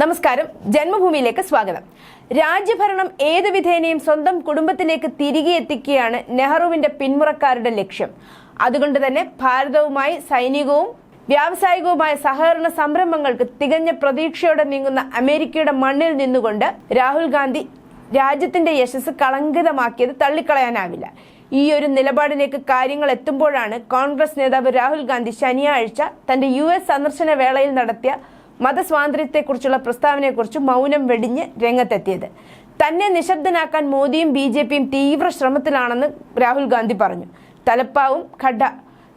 നമസ്കാരം. ജന്മഭൂമിയിലേക്ക് സ്വാഗതം. രാജ്യഭരണം ഏത് വിധേനയും സ്വന്തം കുടുംബത്തിലേക്ക് തിരികെ എത്തിക്കുകയാണ് നെഹ്റുവിന്റെ പിന്മുറക്കാരുടെ ലക്ഷ്യം. അതുകൊണ്ട് തന്നെ ഭാരതവുമായി സൈനികവും വ്യാവസായികവുമായ സഹകരണ സംരംഭങ്ങൾക്ക് തികഞ്ഞ പ്രതീക്ഷയോടെ നീങ്ങുന്ന അമേരിക്കയുടെ മണ്ണിൽ നിന്നുകൊണ്ട് രാഹുൽ ഗാന്ധി രാജ്യത്തിന്റെ യശസ് കളങ്കിതമാക്കിയത് തള്ളിക്കളയാനാവില്ല. ഈ ഒരു നിലപാടിലേക്ക് കാര്യങ്ങൾ എത്തുമ്പോഴാണ് കോൺഗ്രസ് നേതാവ് രാഹുൽ ഗാന്ധി ശനിയാഴ്ച തന്റെ യു സന്ദർശന വേളയിൽ നടത്തിയ മതസ്വാതന്ത്ര്യത്തെക്കുറിച്ചുള്ള പ്രസ്താവനയെക്കുറിച്ച് മൗനം വെടിഞ്ഞ് രംഗത്തെത്തിയത്. തന്നെ നിശബ്ദനാക്കാൻ മോദിയും ബി ജെ പിയും തീവ്ര ശ്രമത്തിലാണെന്ന് രാഹുൽ ഗാന്ധി പറഞ്ഞു. തലപ്പാവും ഖഡ.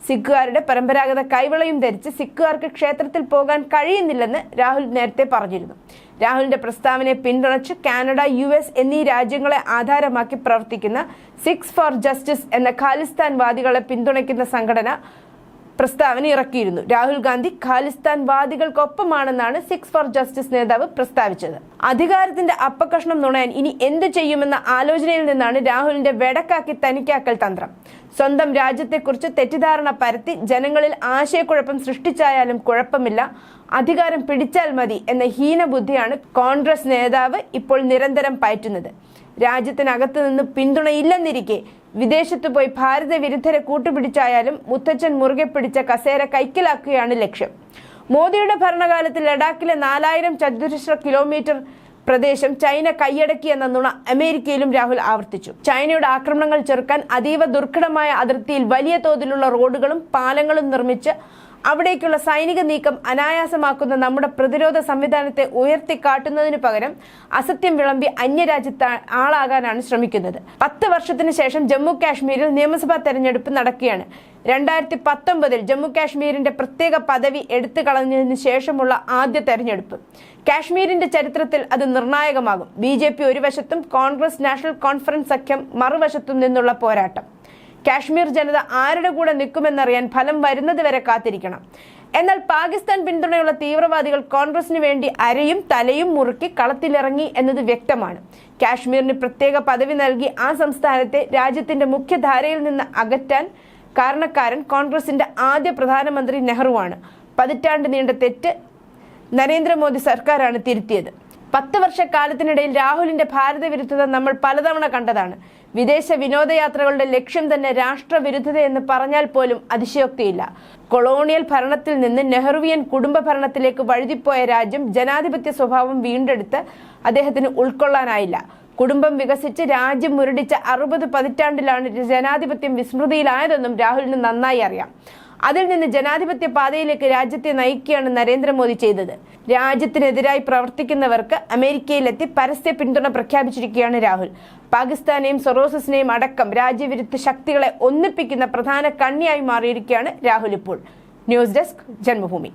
സിഖുകാരുടെ പരമ്പരാഗത കൈവളയും ധരിച്ച് സിഖുകാർക്ക് ക്ഷേത്രത്തിൽ പോകാൻ കഴിയുന്നില്ലെന്ന് രാഹുൽ നേരത്തെ പറഞ്ഞിരുന്നു. രാഹുലിന്റെ പ്രസ്താവനയെ പിന്തുണച്ച് കാനഡ യു എസ് എന്നീ രാജ്യങ്ങളെ ആധാരമാക്കി പ്രവർത്തിക്കുന്ന സിക്സ് ഫോർ ജസ്റ്റിസ് എന്ന ഖാലിസ്ഥാൻ വാദികളെ പിന്തുണയ്ക്കുന്ന സംഘടന പ്രസ്താവന ഇറക്കിയിരുന്നു. രാഹുൽ ഗാന്ധി ഖാലിസ്ഥാൻ വാദികൾക്കൊപ്പമാണെന്നാണ് സിക്സ് ഫോർ ജസ്റ്റിസ് നേതാവ് പ്രസ്താവിച്ചത്. അധികാരത്തിന്റെ അപ്പകഷ്ണം നുണയാൻ ഇനി എന്ത് ചെയ്യുമെന്ന ആലോചനയിൽ നിന്നാണ് രാഹുലിന്റെ വെടക്കാക്കി തനിക്കാക്കൽ തന്ത്രം. സ്വന്തം രാജ്യത്തെക്കുറിച്ച് തെറ്റിദ്ധാരണ പരത്തി ജനങ്ങളിൽ ആശയക്കുഴപ്പം സൃഷ്ടിച്ചായാലും കുഴപ്പമില്ല. അധികാരം പിടിച്ചാൽ മതി എന്ന ഹീനബുദ്ധിയാണ് കോൺഗ്രസ് നേതാവ് ഇപ്പോൾ നിരന്തരം പയറ്റുന്നത്. രാജ്യത്തിനകത്ത് നിന്ന് പിന്തുണയില്ലെന്നിരിക്കെ വിദേശത്ത് പോയി ഭാരത വിരുദ്ധരെ കൂട്ടുപിടിച്ചായാലും മുത്തച്ഛൻ മുറുകെ പിടിച്ച കസേര കൈക്കലാക്കുകയാണ് ലക്ഷ്യം. മോദിയുടെ ഭരണകാലത്ത് ലഡാക്കിലെ നാലായിരം ചതുരശ്ര കിലോമീറ്റർ പ്രദേശം ചൈന കൈയടക്കി എന്ന നുണ അമേരിക്കയിലും രാഹുൽ ആവർത്തിച്ചു. ചൈനയുടെ ആക്രമണങ്ങൾ ചെറുക്കാൻ അതീവ ദുർഘടമായ അതിർത്തിയിൽ വലിയ തോതിലുള്ള റോഡുകളും പാലങ്ങളും നിർമ്മിച്ച് അവിടേക്കുള്ള സൈനിക നീക്കം അനായാസമാക്കുന്ന നമ്മുടെ പ്രതിരോധ സംവിധാനത്തെ ഉയർത്തിക്കാട്ടുന്നതിനു പകരം അസത്യം വിളമ്പി അന്യരാജ്യത്ത് ആളാകാനാണ് ശ്രമിക്കുന്നത്. പത്ത് വർഷത്തിന് ശേഷം ജമ്മു കാശ്മീരിൽ നിയമസഭാ തെരഞ്ഞെടുപ്പ് നടക്കുകയാണ്. രണ്ടായിരത്തി പത്തൊമ്പതിൽ ജമ്മു കാശ്മീരിന്റെ പ്രത്യേക പദവി എടുത്തു കളഞ്ഞതിന് ശേഷമുള്ള ആദ്യ തെരഞ്ഞെടുപ്പ്. കാശ്മീരിന്റെ ചരിത്രത്തിൽ അത് നിർണായകമാകും. ബി ഒരു വശത്തും കോൺഗ്രസ് നാഷണൽ കോൺഫറൻസ് സഖ്യം മറുവശത്തും നിന്നുള്ള പോരാട്ടം. കാശ്മീർ ജനത ആരുടെ കൂടെ നിൽക്കുമെന്നറിയാൻ ഫലം വരുന്നത് വരെ കാത്തിരിക്കണം. എന്നാൽ പാകിസ്ഥാൻ പിന്തുണയുള്ള തീവ്രവാദികൾ കോൺഗ്രസിന് വേണ്ടി അരയും തലയും മുറുക്കി കളത്തിലിറങ്ങി എന്നത് വ്യക്തമാണ്. കാശ്മീരിന് പ്രത്യേക പദവി നൽകി ആ സംസ്ഥാനത്തെ രാജ്യത്തിന്റെ മുഖ്യധാരയിൽ നിന്ന് അകറ്റാൻ കാരണക്കാരൻ കോൺഗ്രസിന്റെ ആദ്യ പ്രധാനമന്ത്രി നെഹ്റുവാണ്. പതിറ്റാണ്ട് നീണ്ട തെറ്റ് നരേന്ദ്രമോദി സർക്കാരാണ് തിരുത്തിയത്. പത്ത് വർഷക്കാലത്തിനിടയിൽ രാഹുലിന്റെ ഭാരത വിരുദ്ധത നമ്മൾ പലതവണ കണ്ടതാണ്. വിദേശ വിനോദയാത്രകളുടെ ലക്ഷ്യം തന്നെ രാഷ്ട്രവിരുദ്ധത എന്ന് പറഞ്ഞാൽ പോലും അതിശയോക്തിയില്ല. കൊളോണിയൽ ഭരണത്തിൽ നിന്ന് നെഹ്റുവിയൻ കുടുംബ ഭരണത്തിലേക്ക് വഴുതിപ്പോയ രാജ്യം ജനാധിപത്യ സ്വഭാവം വീണ്ടെടുത്ത് അദ്ദേഹത്തിന് ഉൾക്കൊള്ളാനായില്ല. കുടുംബം വികസിച്ച് രാജ്യം മുരടിച്ച അറുപത് പതിറ്റാണ്ടിലാണ് ജനാധിപത്യം വിസ്മൃതിയിലായതെന്നും രാഹുലിന് നന്നായി അറിയാം. അതിൽ നിന്ന് ജനാധിപത്യ പാതയിലേക്ക് രാജ്യത്തെ നയിക്കുകയാണ് നരേന്ദ്രമോദി ചെയ്തത്. രാജ്യത്തിനെതിരായി പ്രവർത്തിക്കുന്നവർക്ക് അമേരിക്കയിലെത്തി പരസ്യ പിന്തുണ പ്രഖ്യാപിച്ചിരിക്കുകയാണ് രാഹുൽ. പാകിസ്ഥാനെയും സൊറോസസിനെയും അടക്കം രാജ്യവിരുദ്ധ ശക്തികളെ ഒന്നിപ്പിക്കുന്ന പ്രധാന കണ്ണിയായി മാറിയിരിക്കുകയാണ് രാഹുൽ ഇപ്പോൾ. News desk Janmabhumi.